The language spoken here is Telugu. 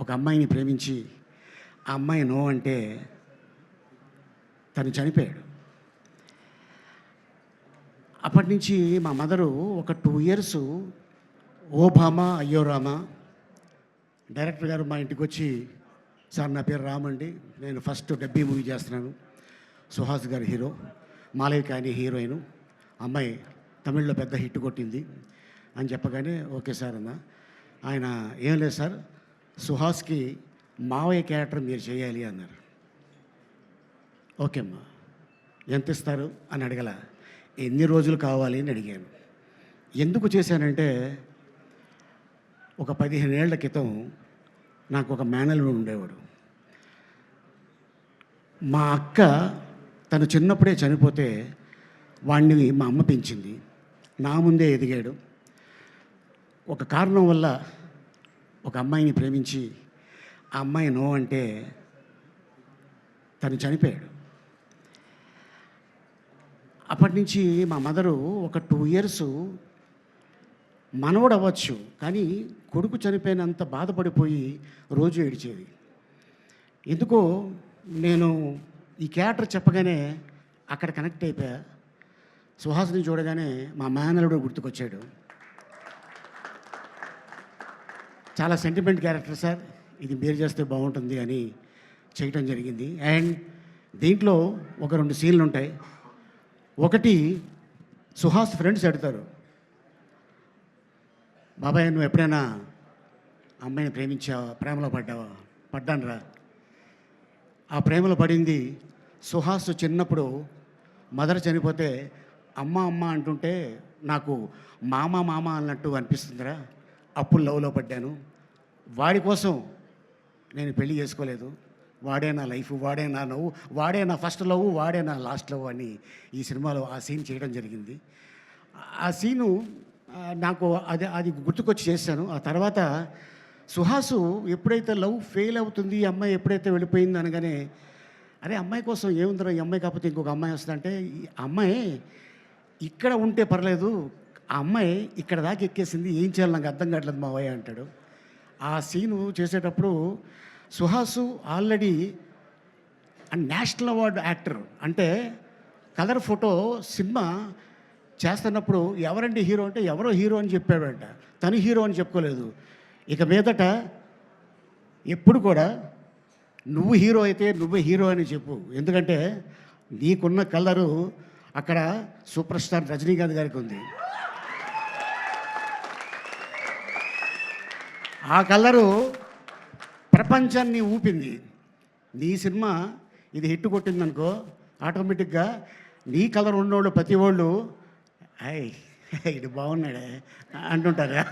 ఒక అమ్మాయిని ప్రేమించి ఆ అమ్మాయి నో అంటే తను చనిపోయాడు. అప్పటి నుంచి మా మదరు ఒక టూ ఇయర్స్ ఓ భామ అయ్యో రామ డైరెక్టర్ గారు మా ఇంటికి వచ్చి సార్ నా పేరు రామ్ అండి. నేను ఫస్ట్ డబ్బీ మూవీ చేస్తున్నాను. సుహాస్ గారు హీరో మాలవిక అని హీరోయిన్. అమ్మాయి తమిళ్ళో పెద్ద హిట్ కొట్టింది అని చెప్పగానే ఓకే సార్ అన్న. ఆయన ఏం లేదు సార్. సుహాస్కి మావయ్య క్యారెక్టర్ మీరు చేయాలి అన్నారు. ఓకేమ్మా ఎంత ఇస్తారు? అని అడగల. ఎన్ని రోజులు కావాలి అని అడిగాను. ఎందుకు చేశానంటే ఒక పదిహేను ఏళ్ళ క్రితం నాకు ఒక మేనల్లుడు ఉండేవాడు. మా అక్క తను చిన్నప్పుడే చనిపోతే వాణ్ణి మా అమ్మ పెంచింది. నా ముందే ఎదిగాడు. ఒక కారణం వల్ల ఒక అమ్మాయిని ప్రేమించి ఆ అమ్మాయి నో అంటే తను చనిపోయాడు. అప్పటి నుంచి మా మదరు ఒక టూ ఇయర్స్ మనవడు అవ్వచ్చు కానీ కొడుకు చనిపోయినంత బాధపడిపోయి రోజు ఏడిచేది. ఎందుకో నేను ఈ క్యారెక్టర్ చెప్పగానే అక్కడ కనెక్ట్ అయిపోయా. సుహాసిని చూడగానే మా మేనలుడు గుర్తుకొచ్చాడు. చాలా సెంటిమెంట్ క్యారెక్టర్ సార్ ఇది మీరు చేస్తే బాగుంటుంది అని చేయటం జరిగింది. అండ్ దీంట్లో ఒక రెండు సీన్లు ఉంటాయి. ఒకటి సుహాస్ ఫ్రెండ్స్ అడుగుతారు. బాబాయ్ నువ్వు ఎప్పుడైనా అమ్మాయిని ప్రేమించావా? ప్రేమలో పడ్డావా? పడ్డాను రా. ఆ ప్రేమలో పడింది సుహాస్ చిన్నప్పుడు మదర్ చనిపోతే అమ్మ అమ్మ అంటుంటే నాకు మామ మామ అన్నట్టు అనిపిస్తుందిరా. అప్పుడు లవ్లో పడ్డాను. వాడి కోసం నేను పెళ్ళి చేసుకోలేదు. వాడే నా లైఫ్ వాడే నా నవ్వు వాడే నా ఫస్ట్ లవ్ వాడే నా లాస్ట్ లవ్ అని ఈ సినిమాలో ఆ సీన్ చేయడం జరిగింది. ఆ సీను నాకు అది అది గుర్తుకొచ్చి చేశాను. ఆ తర్వాత సుహాసు ఎప్పుడైతే లవ్ ఫెయిల్ అవుతుంది ఈ అమ్మాయి ఎప్పుడైతే వెళ్ళిపోయింది అనగానే అరే అమ్మాయి కోసం ఏముందిరా? ఈ అమ్మాయి కాకపోతే ఇంకొక అమ్మాయి వస్తుందంటే ఈ అమ్మాయి ఇక్కడ ఉంటే పర్లేదు ఆ అమ్మాయి ఇక్కడ దాకా ఎక్కేసింది ఏం చేయాలి? నాకు అర్థం కావట్లేదు మా అవ్వయ్య అంటాడు. ఆ సీను చేసేటప్పుడు Suhas already national award actor. అంటే కలర్ ఫోటో సినిమా చేస్తున్నప్పుడు ఎవరండి హీరో అంటే ఎవరో హీరో అని చెప్పాడంట. తను హీరో అని చెప్పుకోలేదు. ఇక మీదట ఎప్పుడు కూడా నువ్వు హీరో అయితే నువ్వే హీరో అని చెప్పు. ఎందుకంటే నీకున్న కలరు అక్కడ సూపర్ స్టార్ రజనీకాంత్ గారికి ఉంది. ఆ కలరు ప్రపంచాన్ని ఊపింది. నీ సినిమా ఇది హిట్ కొట్టిందనుకో ఆటోమేటిక్గా నీ కలర్ ఉన్నోళ్ళు ప్రతి వాళ్ళు అయ్ ఇది బాగున్నాడే అంటుంటారా.